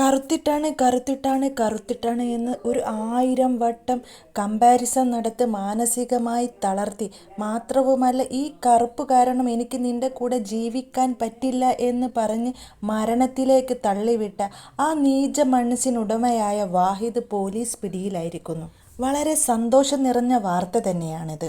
കറുത്തിട്ടാണ് കറുത്തിട്ടാണ് കറുത്തിട്ടാണ് എന്ന് ഒരു ആയിരം വട്ടം കമ്പാരിസൺ നടത്തി മാനസികമായി തളർത്തി. മാത്രവുമല്ല ഈ കറുപ്പ് കാരണം എനിക്ക് നിന്റെ കൂടെ ജീവിക്കാൻ പറ്റില്ല എന്ന് പറഞ്ഞ് മരണത്തിലേക്ക് തള്ളിവിട്ട ആ നീച മനസ്സിനുടമയായ വാഹിദ് പോലീസ് പിടിയിലായിരിക്കുന്നു. വളരെ സന്തോഷം നിറഞ്ഞ വാർത്ത തന്നെയാണിത്.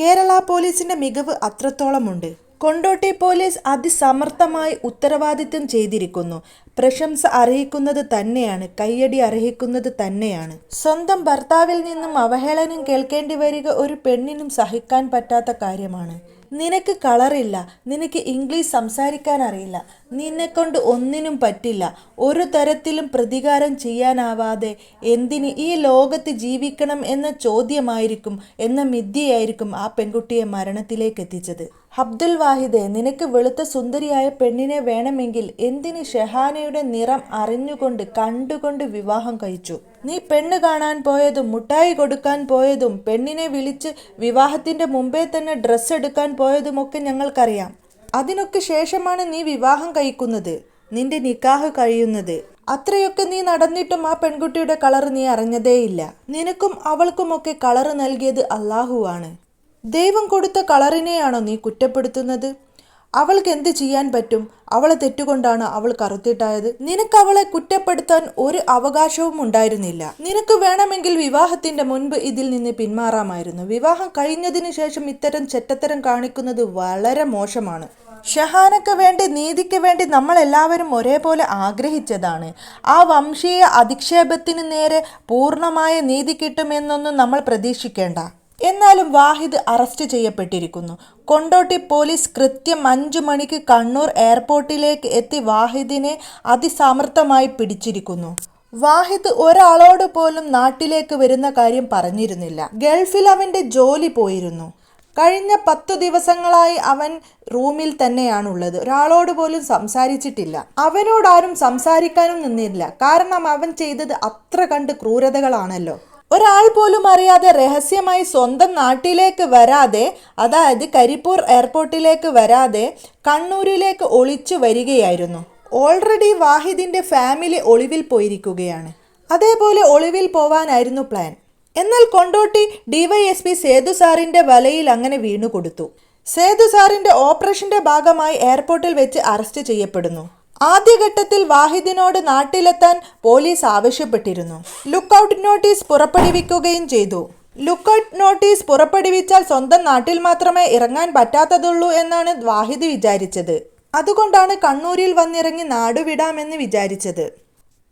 കേരള പോലീസിന്റെ മികവ് അത്രത്തോളമുണ്ട്. കൊണ്ടോട്ടി പോലീസ് അതിസമർത്ഥമായി ഉത്തരവാദിത്വം ചെയ്തിരിക്കുന്നു. പ്രശംസ അർഹിക്കുന്നത് തന്നെയാണ് കയ്യടി അർഹിക്കുന്നത് തന്നെയാണ്. സ്വന്തം ഭർത്താവിൽ നിന്നും അവഹേളനം കേൾക്കേണ്ടി വരിക ഒരു പെണ്ണിനും സഹിക്കാൻ പറ്റാത്ത കാര്യമാണ്. നിനക്ക് കളറില്ല നിനക്ക് ഇംഗ്ലീഷ് സംസാരിക്കാൻ അറിയില്ല നിന്നെക്കൊണ്ട് ഒന്നിനും പറ്റില്ല ഒരു തരത്തിലും പ്രതികാരം ചെയ്യാനാവാതെ എന്തിന് ഈ ലോകത്ത് ജീവിക്കണം എന്ന ചോദ്യമായിരിക്കും എന്ന മിഥ്യയായിരിക്കും ആ പെൺകുട്ടിയെ മരണത്തിലേക്ക് എത്തിച്ചത്. അബ്ദുൽ വാഹിദെ നിനക്ക് വെളുത്ത സുന്ദരിയായ പെണ്ണിനെ വേണമെങ്കിൽ എന്തിന് ഷെഹാനയുടെ നിറം അറിഞ്ഞുകൊണ്ട് കണ്ടുകൊണ്ട് വിവാഹം കഴിച്ചു? നീ പെണ്ണ് കാണാൻ പോയതും മുട്ടായി കൊടുക്കാൻ പോയതും പെണ്ണിനെ വിളിച്ച് വിവാഹത്തിന്റെ മുമ്പേ തന്നെ ഡ്രസ്സ് എടുക്കാൻ പോയതുമൊക്കെ ഞങ്ങൾക്കറിയാം. അതിനൊക്കെ ശേഷമാണ് നീ വിവാഹം കഴിക്കുന്നത്. നിന്റെ നിക്കാഹ് കഴിയുന്നത്. അത്രയൊക്കെ നീ നടന്നിട്ടും ആ പെൺകുട്ടിയുടെ കളർ നീ അറിഞ്ഞതേയില്ല. നിനക്കും അവൾക്കുമൊക്കെ കളർ നൽകിയത് അള്ളാഹുവാണ് ദൈവം കൊടുത്ത കളറിനെയാണോ നീ കുറ്റപ്പെടുത്തുന്നത്? അവൾക്ക് എന്ത് ചെയ്യാൻ പറ്റും? അവളെ തെറ്റുകൊണ്ടാണ് അവൾ കറുത്തിട്ടായത്. നിനക്ക് അവളെ കുറ്റപ്പെടുത്താൻ ഒരു അവകാശവും ഉണ്ടായിരുന്നില്ല. നിനക്ക് വേണമെങ്കിൽ വിവാഹത്തിന്റെ മുൻപ് ഇതിൽ നിന്ന് പിന്മാറാമായിരുന്നു. വിവാഹം കഴിഞ്ഞതിന് ശേഷം ഇത്തരം ചെറ്റത്തരം കാണിക്കുന്നത് വളരെ മോശമാണ്. ഷഹാനക്ക് വേണ്ടി നീതിക്ക് വേണ്ടി നമ്മൾ എല്ലാവരും ഒരേപോലെ ആഗ്രഹിച്ചതാണ്. ആ വംശീയ അധിക്ഷേപത്തിന് നേരെ പൂർണമായ നീതി കിട്ടുമെന്നൊന്നും നമ്മൾ പ്രതീക്ഷിക്കേണ്ട. എന്നാലും വാഹിദ് അറസ്റ്റ് ചെയ്യപ്പെട്ടിരിക്കുന്നു. കൊണ്ടോട്ടി പോലീസ് കൃത്യം അഞ്ചു മണിക്ക് കണ്ണൂർ എയർപോർട്ടിലേക്ക് എത്തി വാഹിദിനെ അതിസമർത്ഥമായി പിടിച്ചിരിക്കുന്നു. വാഹിദ് ഒരാളോട് പോലും നാട്ടിലേക്ക് വരുന്ന കാര്യം പറഞ്ഞിരുന്നില്ല. ഗൾഫിൽ അവന്റെ ജോലി പോയിരുന്നു. കഴിഞ്ഞ പത്തു ദിവസങ്ങളായി അവൻ റൂമിൽ തന്നെയാണുള്ളത്. ഒരാളോട് പോലും സംസാരിച്ചിട്ടില്ല. അവനോടാരും സംസാരിക്കാനും നിന്നില്ല. കാരണം അവൻ ചെയ്തത് അത്ര കണ്ട് ക്രൂരതകളാണല്ലോ. ഒരാൾ പോലും അറിയാതെ രഹസ്യമായി സ്വന്തം നാട്ടിലേക്ക് വരാതെ അതായത് കരിപ്പൂർ എയർപോർട്ടിലേക്ക് വരാതെ കണ്ണൂരിലേക്ക് ഒളിച്ചു വരികയായിരുന്നു. ഓൾറെഡി വാഹിദിന്റെ ഫാമിലി ഒളിവിൽ പോയിരിക്കുകയാണ്. അതേപോലെ ഒളിവിൽ പോവാനായിരുന്നു പ്ലാൻ. എന്നാൽ കൊണ്ടോട്ടി ഡിവൈഎസ്പി സേതു സാറിന്റെ വലയിൽ അങ്ങനെ വീണുകൊടുത്തു. സേതു സാറിന്റെ ഓപ്പറേഷന്റെ ഭാഗമായി എയർപോർട്ടിൽ വെച്ച് അറസ്റ്റ് ചെയ്യപ്പെടുന്നു. ആദ്യഘട്ടത്തിൽ വാഹിദിനോട് നാട്ടിലെത്താൻ പോലീസ് ആവശ്യപ്പെട്ടിരുന്നു. ലുക്കൌട്ട് നോട്ടീസ് പുറപ്പെടുവിക്കുകയും ചെയ്തു. ലുക്കൌട്ട് നോട്ടീസ് പുറപ്പെടുവിച്ചാൽ സ്വന്തം നാട്ടിൽ മാത്രമേ ഇറങ്ങാൻ പറ്റാത്തതുള്ളൂ എന്നാണ് വാഹിദ് വിചാരിച്ചത്. അതുകൊണ്ടാണ് കണ്ണൂരിൽ വന്നിറങ്ങി നാടുവിടാമെന്ന് വിചാരിച്ചത്.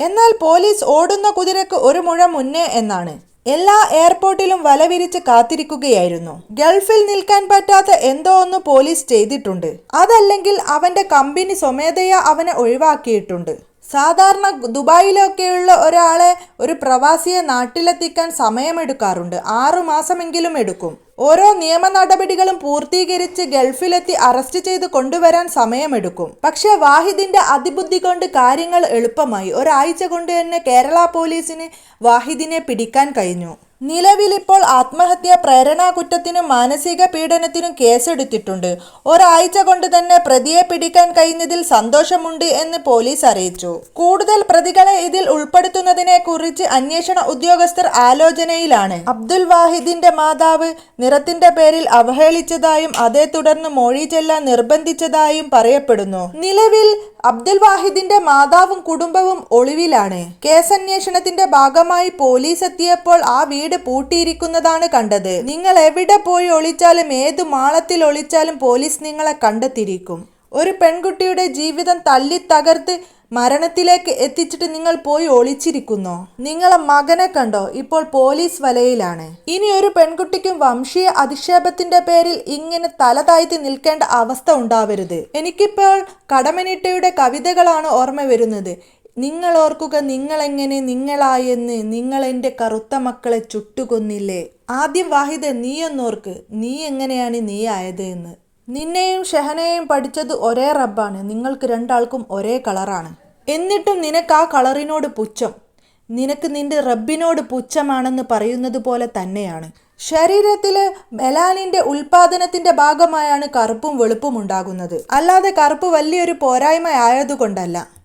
എന്നാൽ പോലീസ് ഓടുന്ന കുതിരക്ക് ഒരു മുഴ മുന്നേ എന്നാണ്. എല്ലാ എയർപോർട്ടിലും വലവിരിച്ച് കാത്തിരിക്കുകയായിരുന്നു. ഗൾഫിൽ നിൽക്കാൻ പറ്റാത്ത എന്തോ ഒന്ന് പോലീസ് ചെയ്തിട്ടുണ്ട്. അതല്ലെങ്കിൽ അവന്റെ കമ്പനി സ്വമേധയാ അവനെ ഒഴിവാക്കിയിട്ടുണ്ട്. സാധാരണ ദുബായിലൊക്കെയുള്ള ഒരാളെ ഒരു പ്രവാസിയെ നാട്ടിലെത്തിക്കാൻ സമയമെടുക്കാറുണ്ട്. ആറു മാസമെങ്കിലും എടുക്കും. ഓരോ നിയമ നടപടികളും പൂർത്തീകരിച്ച് ഗൾഫിലെത്തി അറസ്റ്റ് ചെയ്ത് കൊണ്ടുവരാൻ സമയമെടുക്കും. പക്ഷെ വാഹിദിന്റെ അതിബുദ്ധി കൊണ്ട് കാര്യങ്ങൾ എളുപ്പമായി. ഒരാഴ്ച കൊണ്ട് തന്നെ കേരള പോലീസിന് വാഹിദിനെ പിടിക്കാൻ കഴിഞ്ഞു. നിലവിലിപ്പോൾ ആത്മഹത്യാ പ്രേരണാ കുറ്റത്തിനും മാനസിക പീഡനത്തിനും കേസെടുത്തിട്ടുണ്ട്. ഒരാഴ്ച കൊണ്ട് തന്നെ പ്രതിയെ പിടിക്കാൻ കഴിഞ്ഞതിൽ സന്തോഷമുണ്ട് എന്ന് പോലീസ് അറിയിച്ചു. കൂടുതൽ പ്രതികളെ ഇതിൽ ഉൾപ്പെടുത്തുന്നതിനെ കുറിച്ച് അന്വേഷണ ഉദ്യോഗസ്ഥർ ആലോചനയിലാണ്. അബ്ദുൽ വാഹിദിന്റെ മാതാവ് നിറത്തിന്റെ പേരിൽ അവഹേളിച്ചതായും അതേ തുടർന്ന് മൊഴി ചെല്ലാൻ നിർബന്ധിച്ചതായും പറയപ്പെടുന്നു. നിലവിൽ അബ്ദുൽ വാഹിദിന്റെ മാതാവും കുടുംബവും ഒളിവിലാണ്. കേസന്വേഷണത്തിന്റെ ഭാഗമായി പോലീസ് എത്തിയപ്പോൾ ആ വീട് പൂട്ടിയിരിക്കുന്നതാണ് കണ്ടത്. നിങ്ങൾ എവിടെ പോയി ഒളിച്ചാലും ഏത് മാളത്തിൽ ഒളിച്ചാലും പോലീസ് നിങ്ങളെ കണ്ടെത്തിയിരിക്കും. ഒരു പെൺകുട്ടിയുടെ ജീവിതം തല്ലി തകർത്ത് മരണത്തിലേക്ക് എത്തിച്ചിട്ട് നിങ്ങൾ പോയി ഒളിച്ചിരിക്കുന്നു. നിങ്ങളെ മകനെ കണ്ടോ? ഇപ്പോൾ പോലീസ് വലയിലാണ്. ഇനി ഒരു പെൺകുട്ടിക്കും വംശീയ അധിക്ഷേപത്തിന്റെ പേരിൽ ഇങ്ങനെ തല താഴ്ത്തി നിൽക്കേണ്ട അവസ്ഥ ഉണ്ടാവരുത്. എനിക്കിപ്പോൾ കടമനിട്ടയുടെ കവിതകളാണ് ഓർമ്മ വരുന്നത്. നിങ്ങൾ ഓർക്കുക നിങ്ങളെങ്ങനെ നിങ്ങളായെന്ന് നിങ്ങൾ എന്റെ കറുത്ത മക്കളെ ചുട്ടുകൊന്നില്ലേ? ആദ്യം വാഹിദ നീയൊന്നോർക്ക് നീ എങ്ങനെയാണ് നീ ആയത് എന്ന്. നിന്നെയും ഷെഹനയെയും പഠിച്ചത് ഒരേ റബ്ബാണ്. നിങ്ങൾക്ക് രണ്ടാൾക്കും ഒരേ കളറാണ്. എന്നിട്ടും നിനക്ക് ആ കളറിനോട് പുച്ഛം. നിനക്ക് നിന്റെ റബ്ബിനോട് പുച്ഛമാണെന്ന് പറയുന്നത് പോലെ തന്നെയാണ്. ശരീരത്തിൽ മെലാനിന്റെ ഉൽപാദനത്തിന്റെ ഭാഗമായാണ് കറുപ്പും വെളുപ്പും ഉണ്ടാകുന്നത്. അല്ലാതെ കറുപ്പ് വലിയൊരു പോരായ്മ ആയതുകൊണ്ടല്ല.